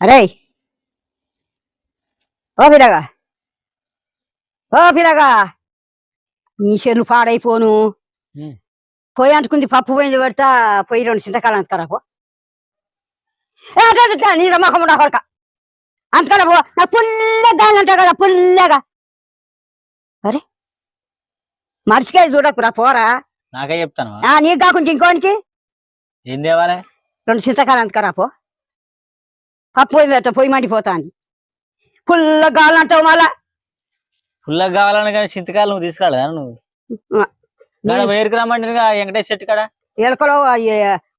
అరే ఓ పిల్లగా ఓ పిల్లగా నీ చెల్లు పాడైపోను. పోయి అంటుకుంది పప్పు పోయింది పెడతా పోయి రెండు చింతకాలం అంతకరా పో. అటు అటు అటు, నీ రమ్మకం ఉండ కొడక. అంతకరా పో. నాకు పుల్లగా గాలి అంటావు కదా పుల్లగా. అరే! మర్చికాయ చూడకురా పోరా. నాకే చెప్తాను నీకు కాకుండా ఇంకోనికి? ఏం తేవాలి? రెండు చింతకాలం అంతకరా పో. పప్పు పోయి పెడతా పొయ్యి మండిపోతాంది. పుల్ల గాలి అంటావు మళ్ళా? ఫుల్గా కావాలని కానీ చింతకాయలు నువ్వు తీసుకురాలేదా నువ్వు? వేరుకు రమ్మంటే వెంకటేష్ చెట్టు కాడ? ఎలకలో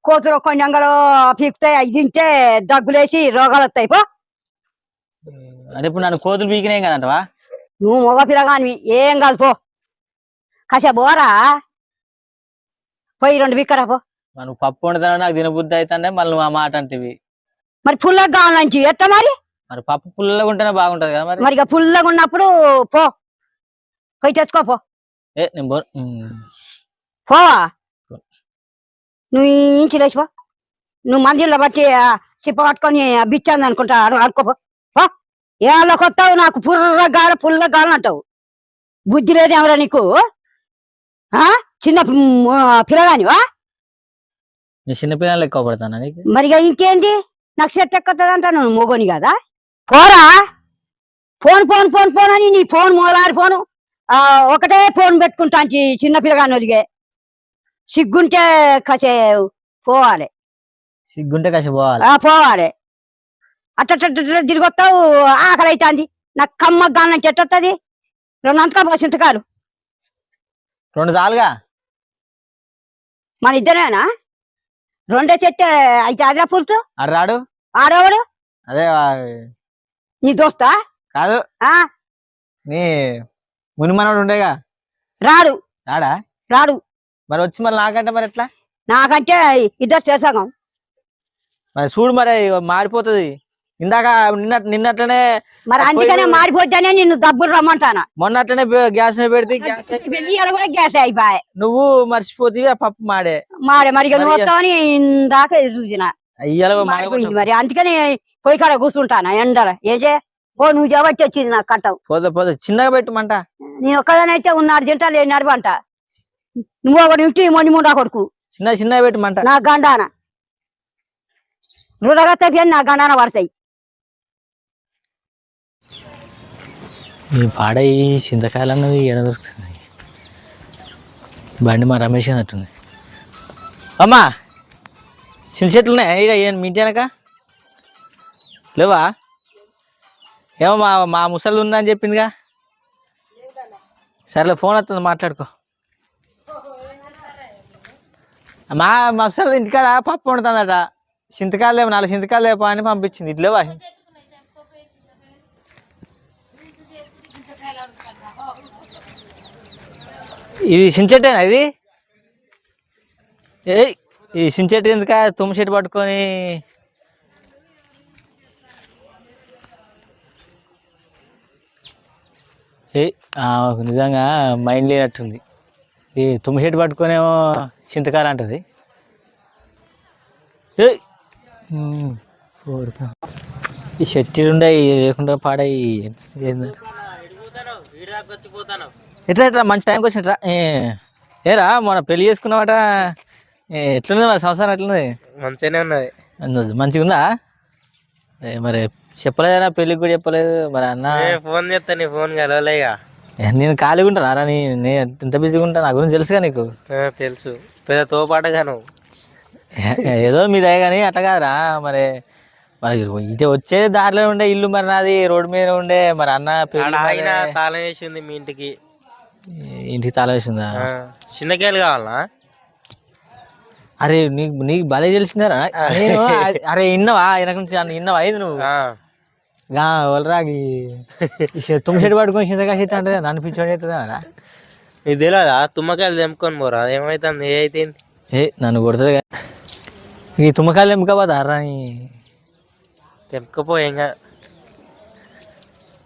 కోతులు కొంచెంగలో పీకుతాయి అవి తింటే దగ్గులేసి రోగాలు వస్తాయి పో. అంటే ఇప్పుడు నన్ను కోతులు పీకినాయి కదంటవా నువ్వు మగ పిల్లగానివి ఏం కాదు పో. కాసే బోరా పోయి రెండు బిక్కరా పో. మనం పప్పు వండుతాను నాకు తినబుద్ధి అవుతానే మళ్ళీ నువ్వు ఆ మాట అంటివి. మరి పుల్లగా కావాలంచి ఎట్ట మరి? మరి పప్పు పుల్లగా ఉంటేనే బాగుంటది కదా మరి? మరి ఇక పుల్లగా ఉన్నప్పుడు పో. పోయి తెచ్చుకో పో. ఏ నేను బో- ఉమ్. పోవా? నువ్వు ఇంచి లేచిపో నువ్వు మందిలో బట్టి చిప్ప పట్టుకొని బిచ్చాంది అనుకుంటా ఆడుకోపో పో. ఏళ్ళకి వస్తావు నాకు పుర్ర గాల పుల్ల గాల అంటావు. బుద్ధి లేదేమరా నీకు. ఆ? చిన్న పిల్లగానివా? చిన్నపిల్లలు ఎక్కువ పడతానా నీకు? మరి ఇక ఇంకేంటి? నాకు సెట్ ఎక్కతుంది అంటాను మోగోని కదా? పోరా? ఫోన్ ఫోన్ ఫోన్ ఫోన్ అని నీ ఫోన్ మూలారి ఫోను. ఒకటే ఫోన్ పెట్టుకుంటా చిన్న పిల్లగాని ఒదిగే సిగ్గుంటే కసే పోవాలి. సిగ్గుంటే కాసి పోవాలి. పోవాలి. అట్ట తిరిగి వస్తావు ఆకలి అవుతుంది నాకు కమ్మ గానం చెట్టొస్తుంది రెండు అంతకా చింతకాలు రెండు సార్లుగా మన ఇద్దరేనా? రెండే చెట్టే అయితే అదే అడు రాడు ఆడవాడు అదే నీ దోస్తా? కాదు. ఆ? నీ మునిమనోడు ఉండేగా? రాడు. రాడా? రాడు. మరి వచ్చి మళ్ళీ నాకంటే మరి ఎట్లా? నాకంటే ఇద్దరు చేసాగం మరి చూడు మరి మారిపోతుంది. ఇందాక నిన్న నిన్నట్లనే మరి అందుకనే మారిపోద్దానే నిన్ను డబ్బులు రమ్మంటానా? మొన్నట్లనే గ్యాస్ పెడితే గ్యాస్ ఇవాళ కూడా గ్యాస్ అయిపోయాయి. నువ్వు మర్చిపోతీవి ఆ పప్పు మాడే. మారే మరి నువ్వు వస్తావని ఇందాక చూసిన మరి. అందుకని పోయి కాడ కూర్చుంటానా ఎండల? ఏం చే? ఓ నువ్వు జబట్టి వచ్చింది నాకు కట్టవు. పోతే పోతే చిన్నగా పెట్టమంట. నేను ఒక్కదానైతే ఉన్నాడు తింటా లేనాడు అంట నువ్వు ఒకటి ఇంటి మొండి ముండా కొడుకు. చిన్న చిన్నగా పెట్టమంట. నా గండాన. రుడగత్త నా గండాన పడతాయి. ఈ పాడై చింతకాయలు అన్నది ఎడ దొరుకుతున్నాయి. బండి మా రమేష్ అన్నట్టుంది అమ్మా చిన్న చెట్లు ఉన్నాయి? ఇక ఏం మీ వెనక? లేవా? ఏమో మా మా ముసలి ఉందని చెప్పిందిగా. సరేలే ఫోన్ వస్తుంది మాట్లాడుకో. మా మసలు ఇంటికాడ పప్పు వండుతుందట. చింతకాయలు లేవు నాలుగు చింతకాయలు లేపా అని పంపించింది. ఇట్లేవా ఇది సించెట్టేనా ఇది? ఏ ఈ సించెట్టు ఎందుక తుమ్మ చెట్టు పట్టుకొని? ఏ నిజంగా మైండ్ లేనట్టుంది. ఈ తుమ్మ చెట్టు పట్టుకొనేమో చింతకాయలు అంటది. ఏ ఈ చెట్టు ఉండే లేకుండా పాడై ఏంది ఎట్లా ఎట్లా మంచి టైంకి వచ్చినట్రా? ఏరా మొన్న పెళ్ళి చేసుకున్నావట. ఏ, ఎట్లున్నది మరి సంవత్సరం ఎట్లున్నది? మంచిగానే ఉన్నది. మంచిగా ఉందా మరి చెప్పలేదా పెళ్ళికి కూడా చెప్పలేదు. మరి అన్న ఫోన్ చేస్తా నీ ఫోన్ కలవలేగా నేను ఖాళీగా ఉంటాను రా నీ నేను ఎంత బిజీగా ఉంటాను నా గురించి తెలుసుగా నీకు? తెలుసు. పెద్ద తోపాటగా నువ్వు. ఏదో మీ దయ కానీ అట్లా కాదురా. మరి మరి ఇది వచ్చే దారిలో ఉండే ఇల్లు మరి నాది రోడ్డు మీద ఉండే మరి అన్న తాళం వేసింది మీ ఇంటికి. ఇంటికి తాళం వేసిందా చిన్నకాయలు కావాలనా? అరే నీకు నీకు భలే తెలిసిందారా. నేను అరే ఇన్నవా? ఆయన నుంచి ఇన్నవా? అయింది నువ్వు? ఆ, గా వాళ్ళరా తుమ్మి చెట్టు పట్టుకొని చింతగా చెట్టు అంటే నన్ను పిచ్చోడి అవుతుందా నీకు తెలియదా తుమ్మకాయలు తెంపుకొని పోరా. ఏమైతుంది? ఏ అయితే ఏ నన్ను కొడుతుంది ఈ తుమ్మకాయలు ఎంపుకపోతా అర్రా నీ? తెంపుకపో ఏం కాదు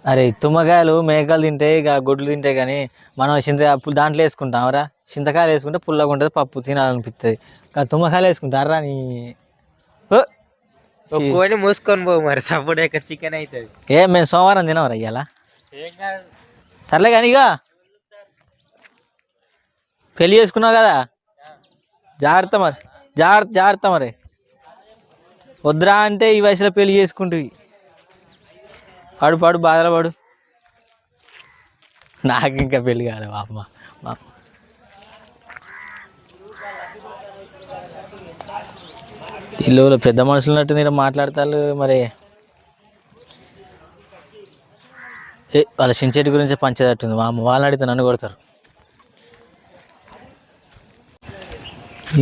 అరే తుమ్మకాయలు మేకలు తింటాయి ఇక గొడ్లు తింటాయి కానీ మనం చింత దాంట్లో వేసుకుంటాం రా. చింతకాయలు వేసుకుంటే పుల్లగా ఉంటుంది పప్పు తినాలనిపిస్తుంది ఇంకా తుమ్మకాయలు వేసుకుంటారా నీ? ఓ! కోడి మూసుకొని పో మరి సపోర్ట్ ఎక్క చికెన్ అవుతుంది ఏ మేము సోమవారం తినవరా ఇవాళ సర్లే కానీ ఇక పెళ్ళి చేసుకున్నావు కదా? జాగ్రత్త మరి జాగ్రత్త జాగ్రత్త మరి. వద్దురా అంటే ఈ వయసులో పెళ్ళి చేసుకుంటుంది పాడు పాడు బాధలు పాడు. నాకు ఇంకా పెళ్ళి కాలే మా అమ్మ మా ఇల్లు పెద్ద మనుషులు ఉన్నట్టు మీరు మాట్లాడతారు మరి. ఏ వాళ్ళ సించేటి గురించి పంచేటట్టుంది మా అమ్మ వాళ్ళని అడిగితే నన్ను కొడతారు.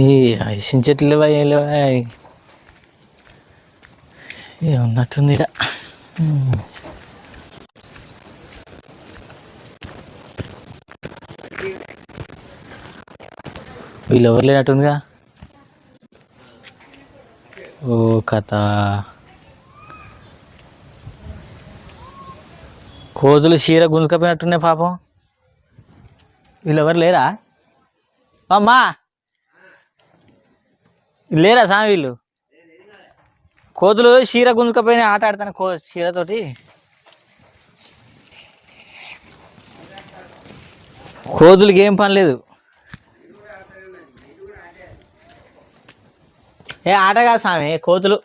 ఈ సించెట్లు లేవా ఏం లేవా ఏ ఉన్నట్టుంది ఇక వీళ్ళు ఎవరు లేనట్టుందిగా? ఓ కథ. కోతులు చీర గుంజుకపోయినట్టున్నాయి పాపం. వీళ్ళు ఎవరు లేరా? అమ్మా! లేరా సామి వీళ్ళు? కోతులు చీర గుంజుకపోయిన ఆట ఆడతాను కో చీరతోటి? కోతులకి ఏం పని లేదు. ఏ ఆటగా స్వామి కోతులు.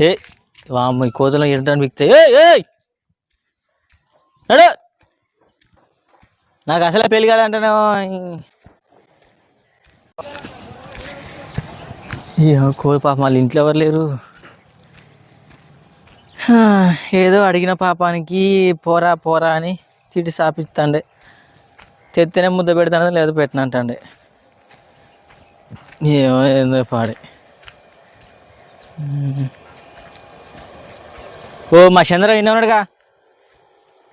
ఏ వామ్మ ఈ కోతులు ఏంటని బిక్తాయి ఏ నడు! నాకు అసలే పెళ్ళి కాదంటేనేమో అయ్యో కోడి పాప మళ్ళీ ఇంట్లో ఎవరు లేరు? ఏదో అడిగిన పాపానికి పోరా పోరా అని తిట్టి సాపిస్తాండే. తెత్తేనే ముద్ద పెడతానే లేదు పెట్టినంటండే ఏమో ఏందో పాడే. ఓ మా చంద్ర విన్నా ఉన్నాడుగా?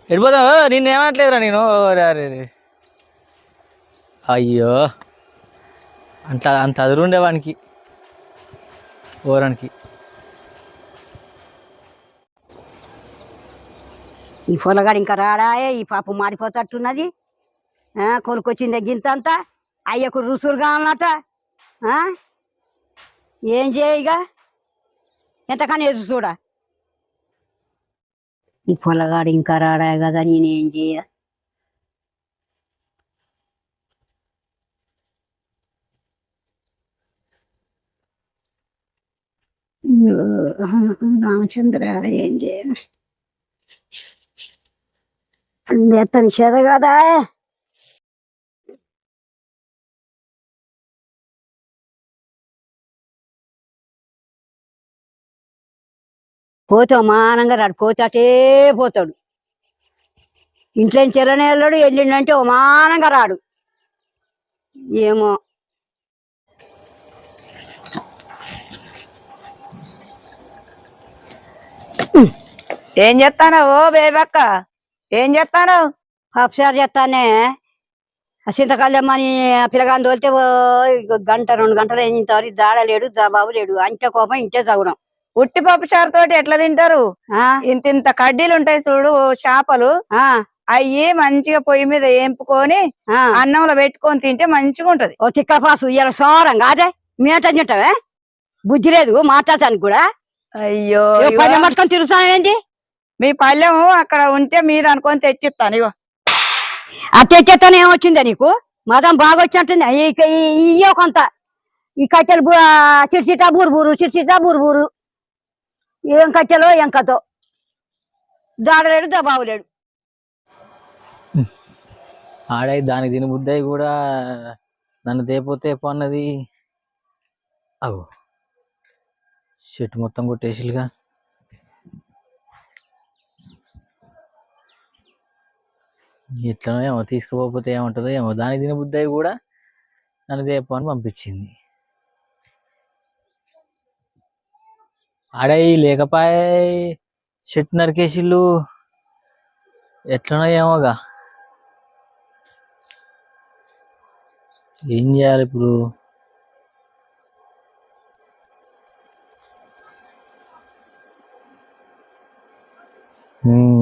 ఎడిపోతావు నిన్ను ఏమనట్లేదురా నేను? ఓ అయ్యో. అంత అంత అదురుండే వానికి. ఓరానికి. ఈ పొలగాడు ఇంకా రాడాయే ఈ పాప మాడిపోతట్టున్నది. ఆ, గింత గింతంతా. అయ్యకు రుసురుగా అన్నట ఆ? ఏం చేయగా ఎంతకన్నా ఎదురు చూడ? ఈ పొలగాడు ఇంకా రాడా కదా నేనేం చేయ? రామచంద్ర ఏం చేయ? అతని చేత కదా పోతే మానంగా రాడు పోతే అటే పోతాడు. ఇంట్లో చెరనే వెళ్ళాడు వెళ్ళిండంటే మానంగా రాడు ఏమో. ఏం చెప్తానా ఓ బేబక్క? ఏం చేస్తాను. అప్సార్ చేస్తానే చింతకాళ్ళమ్మని పిల్లగాని తోలితే గంట రెండు గంటలు అయిన ఇంతవరకు దాడలేడు బాబు లేడు. అంటే కోపం ఇంటే చదవడం ఉట్టి పప్పు చారు తోటి ఎట్లా తింటారు? ఇంత ఇంత కడ్డీలు ఉంటాయి చూడు చేపలు. అయ్యి మంచిగా పొయ్యి మీద ఏంపుకొని అన్నంలో పెట్టుకొని తింటే మంచిగా ఉంటది. ఓ తిక్క పాసు ఇలా సోరం కాదే? మేట తింటావే? బుద్ధి లేదు మాట్లాడటానికి కూడా. అయ్యో ఏ పట్టుకొని తిరుగుతాను ఏంటి మీ పల్లెం అక్కడ ఉంటే మీద అనుకొని తెచ్చిస్తాను ఇగో. అత్యత్యతనే ఏమొచ్చిందా నీకు? మదం బాగా వచ్చినట్టుంది ఇయ్యో కొంత ఈ కట్టెలు బు- ఆ, చిట్చిట బూరు చిట్చిట బూరు ఏం కట్టెలో ఏం కథో. దాడలేడు దబావులేడు ఆడై దానికి తిని బుద్ధి కూడా నన్ను తేపోతే అన్నది. అవు చెట్టు మొత్తం కొట్టేసిలుగా ఎట్లనో ఏమో తీసుకుపోతే ఏముంటుందో ఏమో. దానికి తిని బుద్ధి కూడా నన్ను తేపో అని పంపించింది. ఆడై లేకపాయ చెట్టు నరికేసిళ్ళు ఎట్లనో ఏమోగా. ఏం చేయాలి ఇప్పుడు? Hmm.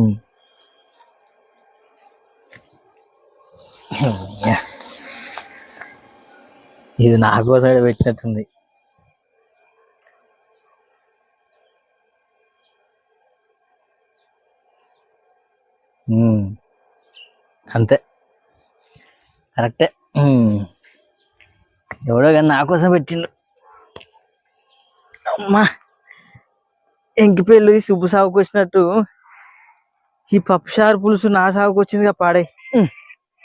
ఇది నా కోసం పెట్టినట్టుంది. అంతే. కరెక్టే. ఎవడో కానీ నా కోసం పెట్టిండు. అమ్మా! ఎంకి పెళ్ళి సుబ్బు సాగుకు వచ్చినట్టు ఈ పప్పు షారు పులుసు నా సాగుకు వచ్చిందిగా పాడే.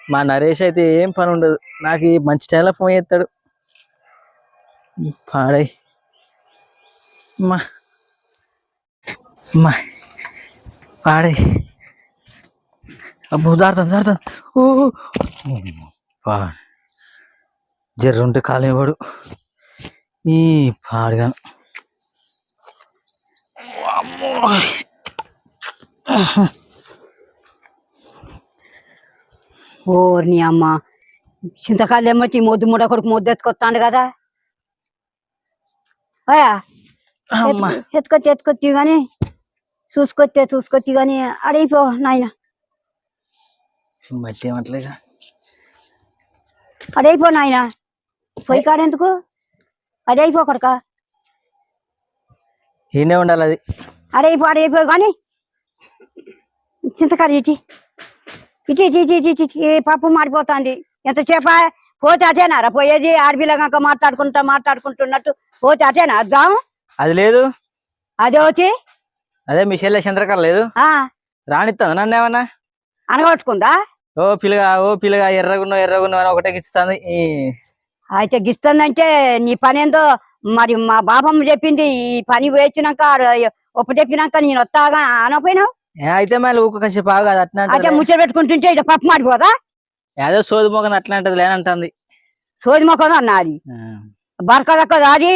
మా నరేష్ అయితే ఏం పని ఉండదు. నాకు మంచి టైంలో ఫోన్ చేస్తాడు. పాడే అమ్మా అమ్మా పాడే అబ్బో దాడుతాను దాడుతాను ఓ పా జర్రుంటే కాలేవాడు ఈ పాడుగాను అమ్మో ఓర్ని అమ్మ చింతకాయలు ఏమొచ్చి మొద్దు మూడ కొడుకు మొద్దు ఎత్తుకొస్తాడు కదా అయ్యా అమ్మా ఎత్తుకొచ్చి ఎత్తుకొచ్చి కానీ చూసుకొచ్చే చూసుకొచ్చి కానీ అడిగిపో నాయన బట్టి ఏమట్లేగా అడైపో నాయన పోయి కాడెందుకు అడైపో కొడక ఈయనే ఉండాలి అది అడైపో అడైపో కానీ చింతకాయ ఇటు ఇటు ఇటు ఇటు ఇటు పప్పు మాడిపోతుంది ఎంతసేప పోతే అటేనారా పోయేది ఆడపిల్లగాక మాట్లాడుకుంటా మాట్లాడుకుంటున్నట్టు పోతే అటేనా అర్థం అది లేదు. అదే వచ్చి అదే మీ చెల్లె చంద్రకళ లేదు. ఆ. రానిస్తాను నన్ను ఏమన్నా? అనగొట్టుకుందా? ఓ పిల్లగా ఓ పిల్లగా ఎర్రగున్నావు ఎర్రగున్నావు అని ఒకటే ఇస్తుంది ఈ అయితే గిస్తుందంటే నీ పని ఏందో మరి మా బాబమ్మ చెప్పింది ఈ పని వేసినాక ఒప్పు చెప్పినాక నేను వస్తాగా అనపోయినావు అయితే మళ్ళీ ఊక ఆగు అది అట్లా అంటది ముచ్చట పెట్టుకుంటుంటే ఇక పప్పు మాడిపోదా? ఏదో సోది మోగన్ అట్లా అంటది. లేనంటుంది సోది మొక్కను అన్నది. బరకదక్క అది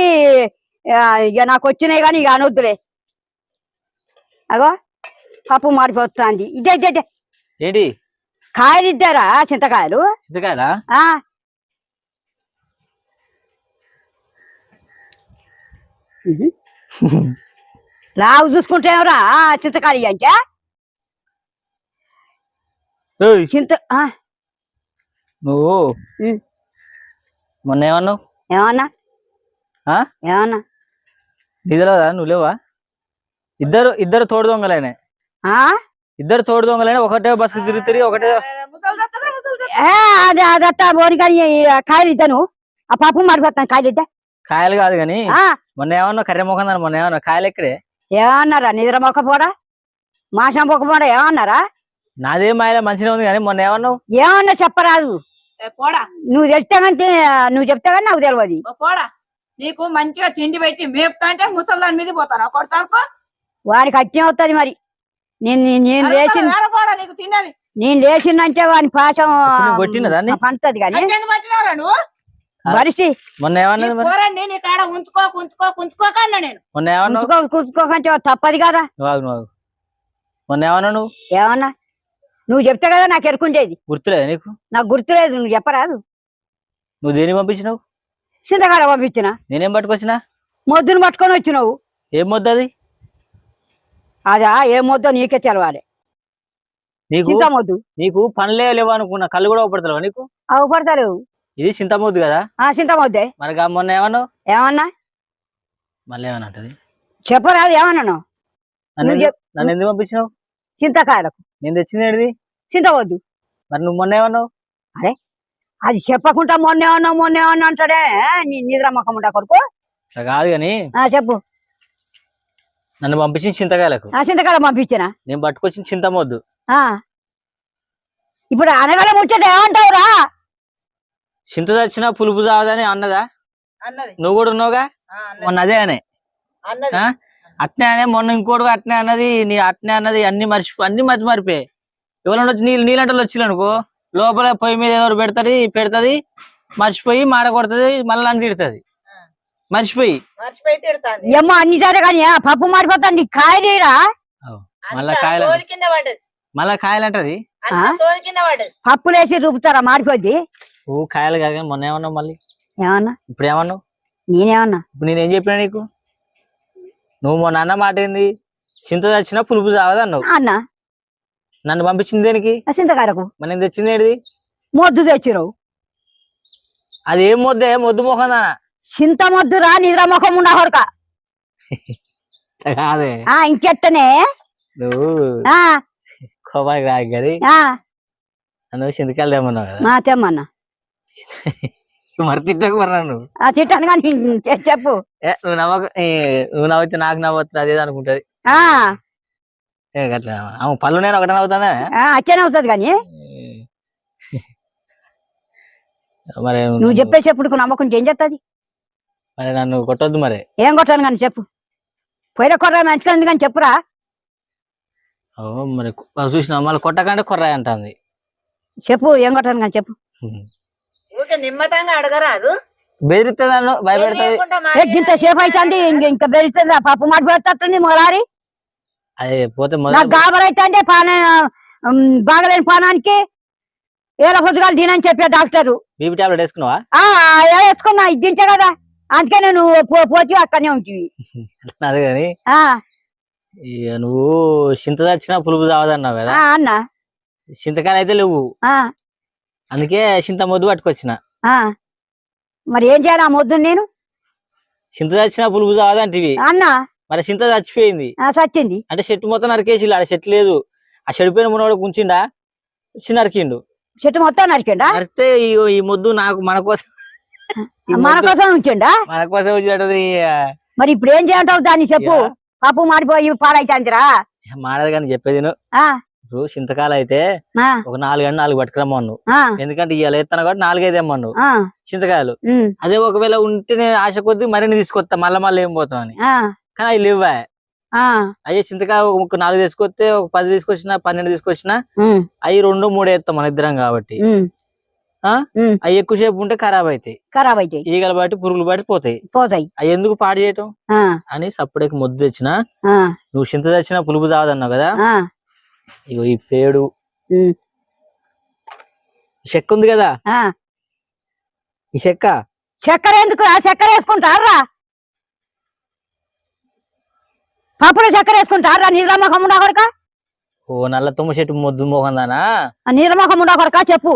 ఆ, ఇక నాకు వచ్చినాయి కానీ ఇక అనొద్దులే. అగో పప్పు మాడిపోతుంది. ఇదే ఇదే ఇదే. ఏంటి? కాయలు ఇద్దారా చింతకాయలు? చింతకాయలా? ఆ. ఇది. లావు చూసుకుంటేవరా చింతకాయ అంటే ఏయ్, చింత ఆ, నువ్వు. మొన్న ఏమన్నావు? ఏమన్నా? ఏమన్నా? నిజలేదా నువ్వు లేవా? ఇద్దరు ఇద్దరు తోడు దొంగలేనే? ఇద్దరు తోడు దొంగలేనే ఒకటే బస్సు ఒకటే ముసలి చస్తుందా? ఏ, అదే అదత్త కాయలు ఇద్దాను ఆ పప్పు మాడిపోతాను కాయలు ఇద్దా కాయలు కాదు కానీ మొన్న ఏమన్నావు కర్రె ముఖం మొన్న ఏమన్నా కాయలు ఎక్కడే? ఏమన్నారా? నిద్ర మొక్కపోడా? మాసం మొక్కపోడా? ఏమన్నారా? నాదేం మాయలా మంచిగా ఉంది కానీ మొన్న ఏమన్నావు? ఏమన్నా చెప్పరాదు. పోడా. నువ్వు చెప్తావంటే నువ్వు చెప్తా కానీ నాకు తెలియదు పోడా. నీకు మంచిగా తిండి పెట్టి మేపుతా అంటే ముసలి మీద పోతాను కొడతాను వానికి అత్యం అవుతుంది మరి. నేను నేను- నేను లేచి పోడా నీకు తిన్నది. నేను లేచిందంటే వాని పాశం నువ్వు కొట్టిన దాన్ని? పంటది కానీ? పట్టినారా నువ్వు? మరిసి మొన్న నీ కాడ ఉంచుకో ఉంచుకో నేను. మొన్న ఏమన్నావు? కుచ్చుకో కుచ్చుకోకంటే తప్పది కదా. మొన్న ఏమన్నావు నువ్వు? ఏమన్నా? నువ్వు చెప్తే కదా నాకు ఎరుకుండేది. గుర్తులేదు నీకు? నాకు గుర్తులేదు నువ్వు చెప్పరాదు. నువ్వు దేని పంపించినావు? చింతకాడ పంపించిన. నేనేం పట్టుకొచ్చినా? మొద్దును పట్టుకొని వచ్చినావు. ఏం మొద్దు అది? అదా ఏ మొద్దో నీకే తెలవాలి. నీకు? చింత మొద్దు. నీకు పనులే లేవు అనుకున్నా కళ్ళు కూడా పడతావు నీకు? అవపడతారు ఇది చింత మొద్దు కదా? ఆ చింత మొద్దే. మరి మొన్న ఏమన్నావు ఏమన్నా? మళ్ళీ ఏమన్నా అంటది? చెప్పరాదు ఏమన్నాను? చెప్- నన్ను ఎందుకు పంపించినావు? చింతకాయలకు. నేను తెచ్చింది ఏంటిది? చింత వద్దు మరి నువ్వు మొన్న ఏమన్నావు? అది చెప్పకుండా మొన్న ఏమన్నా మొన్న ఏమన్నా అంటాడే? నీ నిద్ర మొక్కముంటా కొడుకు? కాదు కానీ ఆ చెప్పు. నన్ను పంపించింది చింతకాయలకు. ఆ చింతకాడ పంపించిన? నేను పట్టుకొచ్చిన చింత మొద్దు ఆ. ఇప్పుడు అనగల ముచ్చట ఏమంటావురా చింత చచ్చినా పులుపు చావదని అన్నదా? అన్నది. నువ్వు కూడా ఉన్నావుగా. మొన్న అదే అనే? అట్నే అనే మొన్న ఇంకోటి అట్నే అన్నది నీ అట్నే అన్నది అన్ని మర్చిపో అన్ని మర్చి మరిపోయాయి ఎవరైనా వచ్చి నీళ్ళు నీళ్ళంటలు వచ్చింది అనుకో లోపల పొయ్యి మీద ఏదో ఒకటి పెడతది పెడతది మర్చిపోయి మాడ కొడుతుంది మళ్ళీ నన్ను తిడుతుంది. మర్చిపోయి. మర్చిపోయి తిడతాంది. ఏమో అన్ని కానీ ఆ పప్పు మారిపోతుంది కాయలేరా? మళ్ళా కాయలు మళ్ళా కాయలు అంటది పప్పులేసి రూపుతారా మారిపోద్ది ఓ కాయలు కాక మొన్న ఏమన్నావు మళ్ళీ? ఏమన్నా? ఇప్పుడు ఏమన్నావు? నేనేమన్నా? ఇప్పుడు నేనేం చెప్పినా నీకు? నువ్వు మొన్న అన్న మాట ఏంది? చింత చచ్చినా పులుపు చావదు అన్నావు అన్న? నన్ను పంపించింది దేనికి? చింతకాయలకు. మరి నేను తెచ్చింది ఏంటిది మొద్దు తెచ్చిరావు అది ఏం మొద్దే? మొద్దు మొఖం దానా? చింత మొద్దురా నిద్ర ముఖం ఉండ కొడక. కాదే. ఆ ఇంకెట్టనే నువ్వు ఆ. కోపానికి కానీ ఆ. నువ్వు చింతకాయలు తెమ్మన్నావు కదా. మా తెమ్మన్నా. మరి తిట్టకు మరి నన్ను. ఆ తిట్టాను కానీ చెప్పు. ఏ నువ్వు నవ్వక ఏ, నువ్వు నవ్వుతే నాకు నవ్వుతుంది అదేదో అనుకుంటది. ఆ. పళ్ళు నేను ఒకటే ఆ, అట్టనే అవుతుంది కానీ. మరి నువ్వు చెప్పే చెప్పుడు నమ్మకం ఏం చేస్తుంది మరి నన్ను కొట్టొద్దు మరి. ఏం కొట్టాను కానీ చెప్పు. పోయిన కొర్ర మంచిగా కానీ చెప్పురా. ఓ మరి చూసిన మళ్ళీ కొట్టకంటే కొర్రాయి అంటుంది. చెప్పు ఏం కొట్టాను కానీ చెప్పు. ఊరికే నిమ్మతంగా అడగరాదు బెదిరిస్తే నన్ను భయపెడుతుంది? ఇంత సేపు అవుతుంది ఇంక ఇంకా పెరుగుతుందా పప్పు మాట పెడుతుంది మొలారి అది పోతే నాకు మొదలు గాబర్ అయితే పాన బాగలేని పానానికి ఏదో పొద్దుగాలు తినని చెప్పే డాక్టరు. BP tablet వేసుకున్నావా? ఆ వేసుకున్నా ఇది తింటే కదా. అందుకే నేను పోతి అక్కడనే ఉంటుంది అదే కానీ నువ్వు చింత తెచ్చినా పులుపు తావదన్నావు కదా. అన్న. చింతకాయలు అయితే లేవు. ఆ, అందుకే చింత మొద్దు పట్టుకొచ్చిన. ఆ. మరి ఏం చేయాలి ఆ మొద్దు నేను? చింత తెచ్చినా పులుపు తావదంటివి అన్న. మరి చింత చచ్చిపోయింది. ఆ, సచ్చింది. అంటే చెట్టు మొత్తం నరికేసి ఆడ చెట్టు లేదు. ఆ చెడిపోయిన మునవాడు ఉంచిండా చిన్న నరికిండు. చెట్టు మొత్తం నరికిండా? నరికితే ఈ ముద్దు నాకు మన కోసం మన కోసం ఉంచిండా? మన కోసం మరి ఇప్పుడు ఏం చేయంటావు దాన్ని చెప్పు. పప్పు మాడిపోయి పాడైతుందిరా. మాడదు కానీ చెప్పేది ఇప్పుడు చింతకాయలు అయితే ఒక నాలుగు గంట నాలుగు పట్టుకురమ్మను ఎందుకంటే ఇవాళ ఎత్తాను కాబట్టి నాలుగైదు ఆ, చింతకాయలు. అదే ఒకవేళ ఉంటే నేను ఆశ కొద్ది మరిన్ని తీసుకొస్తా మళ్ళీ మళ్ళీ ఏం పోతాం అని. ఆ, కానీ అవి లేవా అయ్యే చింతకాయ ఒక నాలుగు తీసుకొస్తే ఒక పది తీసుకొచ్చిన పన్నెండు తీసుకొచ్చిన అవి రెండు మూడు వేస్తాం మన ఇద్దరం కాబట్టి. అవి ఎక్కువసేపు ఉంటే ఖరాబ్ అవుతాయి ఖరాబ్ అవుతాయి ఈగలు బట్టి పురుగులు బట్టి పోతాయి. పోతాయి. అవి ఎందుకు పాడు చేయటం? అని సప్పుడేకి ముద్దు తెచ్చిన నువ్వు చింత తెచ్చిన పులుపు తాగదన్నావు కదా? ఇగో ఈ పేడు. చెక్క ఉంది కదా. ఈ చెక్క? చక్కెర ఎందుకు? ఆ చక్కెర వేసుకుంటారా? పప్పులో చక్కెర వేసుకుంటారా నీరమొఖం ఉండా కొడక. ఓ నల్ల తుమ్మ చెట్టు ముద్దు మోహందానా? నీరమొఖం ఉండా కొడక చెప్పు.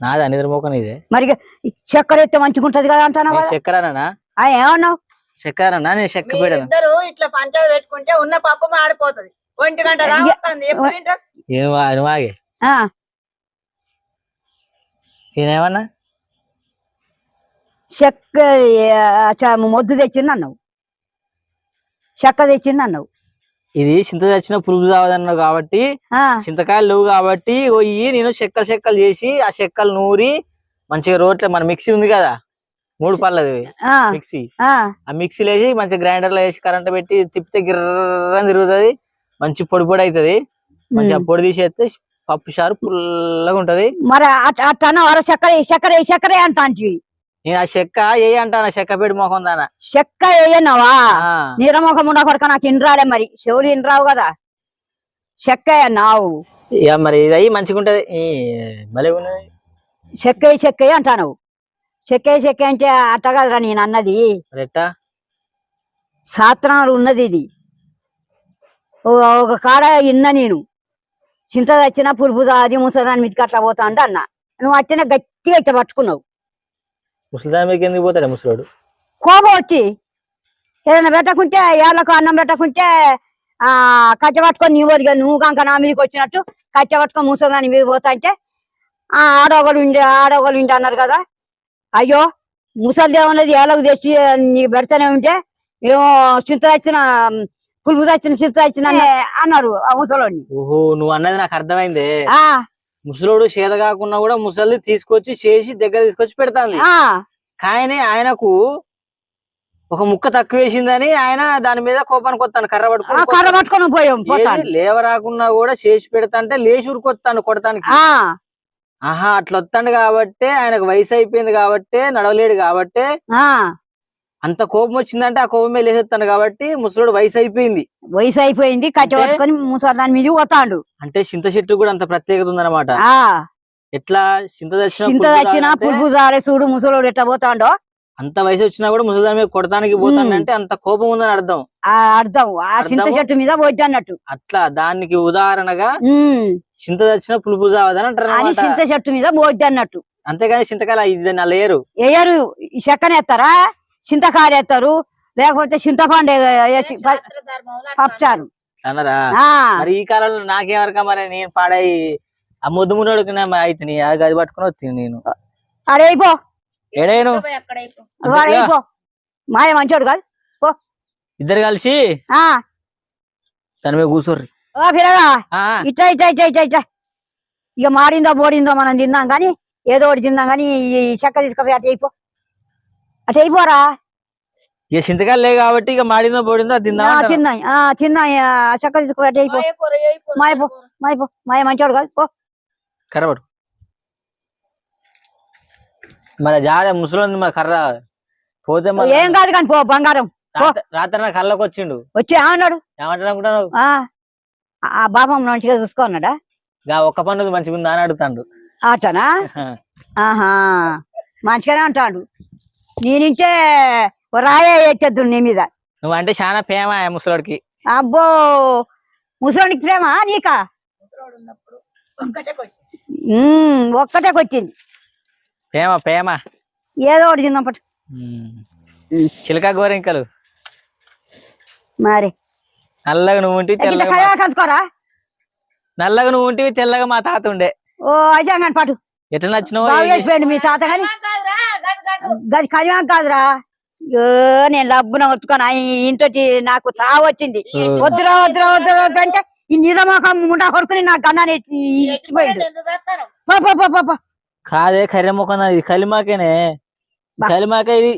నాది అనిద్ర మోకం ఇదే? మరి ఈ చక్కెర ఎత్తే మంచిగా ఉంటది కదా అంటాను చక్కెరనా ఆ ఏమన్నావు? చక్కెరనా? నేను చెక్క ఇద్దరు ఇట్లా పంచాయతీ పెట్టుకుంటే ఉన్న పప్పు మాడిపోతుంది. ఒంటి గంట కావస్తుంది ఎప్పుడు తింటారు? ఏం వా- నువ్వు ఆగే ఆ, నేనేమన్నా చెక్క మొద్దు తెచ్చింది అన్నావు. చెక్క తెచ్చింది అన్నావు. ఇది చింత తెచ్చిన పులుపు తాగదన్నావు కాబట్టి చింతకాయలు లేవు కాబట్టి పోయి నేను చెక్కలు చెక్కలు చేసి ఆ చెక్కలు నూరి మంచిగా రోట్ల మన మిక్సీ ఉంది కదా మూడు పళ్ళది. మిక్సీ. ఆ, మిక్సీలో వేసి మంచిగా గ్రైండర్లో వేసి కరెంట్ పెట్టి తిప్పితే గిర్రని తిరుగుతుంది మంచి పొడి పొడి అవుతుంది మంచిగా. పొడి తీసేస్తే పప్పు చారు పుల్లగా ఉంటది. మరి చక్కెర చక్కెర చక్కెర అంటా అంటివి. నేను ఆ చెక్క ఏ అంటాను? చెక్క పెట్టి మొఖం దాన చెక్క వేయన్నావా నీరమొఖం ఉండా కొడక నాకు ఇండ్రాలే మరి. చెవులు ఇండ్రావు కదా. చెక్క అన్నావు? ఇక మరి ఇది అయ్యి మంచిగా ఉంటది. ఈ భలే ఉన్నది. చెక్క చెక్క అంటాను చెక్క చెక్క అంటే అట్ట కదరా నేను అన్నది. మరి ఎట్టా? శాస్త్రాలు ఉన్నది ఇది. ఒక కాడ ఇన్న నేను. చింత తెచ్చిన పులుపు అది ముసదాని మీదకి అట్లా పోతా అంటే అన్న. నువ్వు అట్టిన గట్టిగా ఇట్లా పట్టుకున్నావు. ముసలిదాని ఎందుకు పోతాడు ముసలోడు? కోపం వచ్చి ఏదైనా పెట్టకుంటే ఏళ్ళకు అన్నం పెట్టకుంటే ఆ కట్టె పట్టుకొని నీ ఊరిగా నువ్వు కనుక నా మీదకి వచ్చినట్టు కట్టె పట్టుకొని ముసదాని మీద పోతా అంటే ఆ ఆడొకరు ఉండే ఆడొకరు ఉండే అన్నారు కదా. అయ్యో ముసలి దేవున్నది ఏళ్ళకు తెచ్చి నీ పెడతానే ఉంటే ఏమో చింత తెచ్చిన పులుపు తెచ్చిన చింత తెచ్చిన అని అన్నారు ఆ ముసలోని ఓహో నువ్వు అన్నది నాకు అర్థమైంది. ఆ. ముసలోడు చేత కాకుండా కూడా ముసలి తీసుకొచ్చి చేసి దగ్గర తీసుకొచ్చి పెడతాంది. ఆ. కానీ ఆయనకు ఒక ముక్క తక్కువ వేసిందని ఆయన దాని మీద కోపానికి వస్తాను కర్ర పట్టుకొని కర్ర పట్టుకొని పోయాం పోతాను ఏది లేవ రాకున్నా కూడా చేసి పెడతాంటే లేచి ఉరికొస్తాను కొడతానికి. ఆహా అట్లా వస్తాడు కాబట్టి ఆయనకు వయసు అయిపోయింది కాబట్టి నడవలేడు కాబట్టి అంత కోపం వచ్చిందంటే ఆ కోపమే లేసేస్తాను కాబట్టి ముసలోడు వయసు అయిపోయింది. వయసు అయిపోయింది కట్టె పట్టుకొని ముసదాని మీద పోతాడు. అంటే చింత చెట్టు కూడా అంత ప్రత్యేకత ఉందన్నమాట. ఎట్లా? చింత చింత తాగితే పులుపు జారే చూడు ముసలోడు ఎట్లా పోతాడో? అంత వయసు వచ్చినా కూడా ముసలిదాని మీద కొడతానికి పోతానంటే అంత కోపం ఉందని అర్థం. ఆ అర్థం. ఆ చింత? చెట్టు మీద పోద్ది అన్నట్టు. అట్లా దానికి ఉదాహరణగా. చింత తెచ్చిన పులుపు తావదని అంటారు చింత చెట్టు మీద పోద్ది అన్నట్టు. అంతేగాని చింతకాయలు నల్ల ఏరు వేయరు చెక్కనేస్తారా చింతకాయలు వేస్తారు లేకపోతే చింతపండు పప్పుచారు. అన్నారా? ఆ, మరి ఈ కాలంలో నాకేమరక మరి నేను పాడై ఆ ముద్దు మున్నోడికి అయితే అది అది పట్టుకుని వచ్చింది నేను. అరే అయిపో. ఏడేను? అయిపో. మాయ మంచోడు కాదు. ఇద్దరు కలిసి? ఆ, దాని మీద కూర్చోర్రి ఇట్లా ఇట్లా ఇట్లా ఇట్లా ఇట్లా. ఇక మాడిందో బోడిందో మనం తిందాం కానీ ఏదో ఒకటి తిందాం కానీ ఈ చెక్క తీసుకుపోయి అటు అయిపో. అటు అయిపోరా ఇక చింతకాయలు లేవు కాబట్టి ఇక మాడిందో పోడిందో ఆ తిందాం ఆ, చెక్క తీసుకుపోయి అటు అయిపో మాయపో మాయపో మాయ మంచోడు కాదు పో. కర్రబడు మన జాడ ముసలి మన కర్ర. పోతే ఏం కాదు కానీ పో బంగారం. రాత్రి- నా కళ్ళకి వచ్చిండు. వచ్చి ఏమన్నాడు? ఏమంటాడు ఆ ఆ బాబం మంచిగా చూసుకున్నాడా గా ఒక్క పన్ను మంచిగా ఉందా అని అడుగుతాడు. అతనా ఆహా. మంచిగానే అంటాడు. నేనింటే రాయే ఎత్తద్దు నీ మీద. నువ్వు అంటే చాలా ప్రేమ ముసలోడికి? అబ్బో ముసలోనికి ప్రేమ నీకా? ఒక్కటే కొచ్చింది ప్రేమ ప్రేమ? ఏదో ఒకటి తిందాం పట్టు. చిలక గోరింకలు. మరి? నల్లగా నువ్వు ఉంటే తెల్లగా కలుసుకోరా నల్లగా నువ్వు ఉంటే తెల్లగా మా తాత ఉండే. ఓ అయితే కానీ పట్టు. ఎట్లా నచ్చినావో? మీ తాత కానీ గది కడిమా కాదురా? నేను లబ్బున ఒత్తుకొని ఇంటి నాకు చావు వచ్చింది. వద్దురా వద్దురా వద్దురా వద్దు అంటే ఈ నిరమకం ముండా కొడుకుని నా గన్నాన్ని ఇచ్చిపోయింది పో, పో, పో, పో, పో. కాదే కర్రె ముఖం నాది. ఇది కలిమాకేనే. కలిమాక ఇది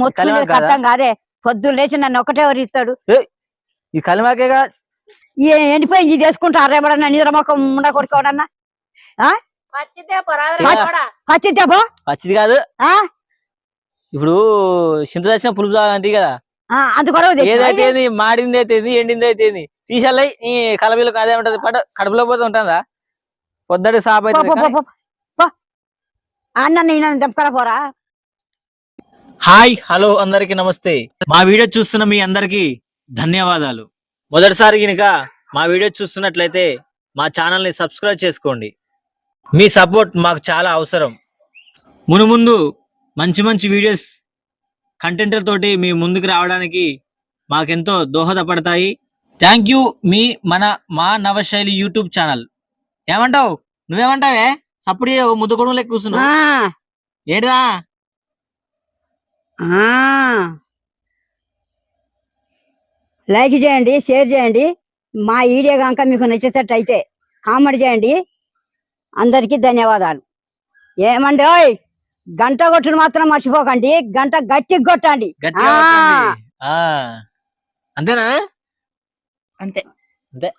మొత్తం కలిమాక కాదా? కట్టం కాదే. పొద్దున్న లేచి నన్ను ఒకటే ఎవరు ఇస్తాడు ఈ కలిమాకేగా? ఏ ఎండిపోయింది ఇది వేసుకుంటా రేపడన్నా నిద్రమొక్కం ముండ కొడుకోడన్నా పచ్చితే పో పచ్చిది కాదు. ఆ? ఇప్పుడు చింత దర్శనం పులుపు తాగంటే కదా. ఏదైతే మాడింది అయితే ఎండింది అయితే ఏంది? తీసేయాలి ఈ కలబిల్లకు అదే ఉంటది. పడ కడుపులో పోతే ఉంటుందా? పొద్దుటి సాప్ పోరా. హాయ్ హలో అందరికి నమస్తే. మా వీడియో చూస్తున్న మీ అందరికి ధన్యవాదాలు. మొదటిసారి కనుక మా వీడియో చూస్తున్నట్లయితే మా ఛానల్ని సబ్స్క్రైబ్ చేసుకోండి. మీ సపోర్ట్ మాకు చాలా అవసరం. మును ముందు మంచి మంచి వీడియోస్ కంటెంట్ తోటి మీ ముందుకు రావడానికి మాకెంతో దోహదపడతాయి. థ్యాంక్ యూ మీ మన మా నవశైలి యూట్యూబ్ ఛానల్. ఏమంటావు? నువ్వేమంటావే? సప్పుడు ముద్దు కొడుకు లెక్క ఏడుదా ఆ. లైక్ చేయండి షేర్ చేయండి. మా వీడియో కనుక మీకు నచ్చేటట్టు అయితే కామెంట్ చేయండి. అందరికీ ధన్యవాదాలు. ఏమండి ఓయ్ గంట కొట్టుడు మాత్రం మర్చిపోకండి. గంట గట్టిగా కొట్టండి. గట్టిగా ఆ. కొట్టండి. ఆ. అంతేనా? అంతే. అంతే.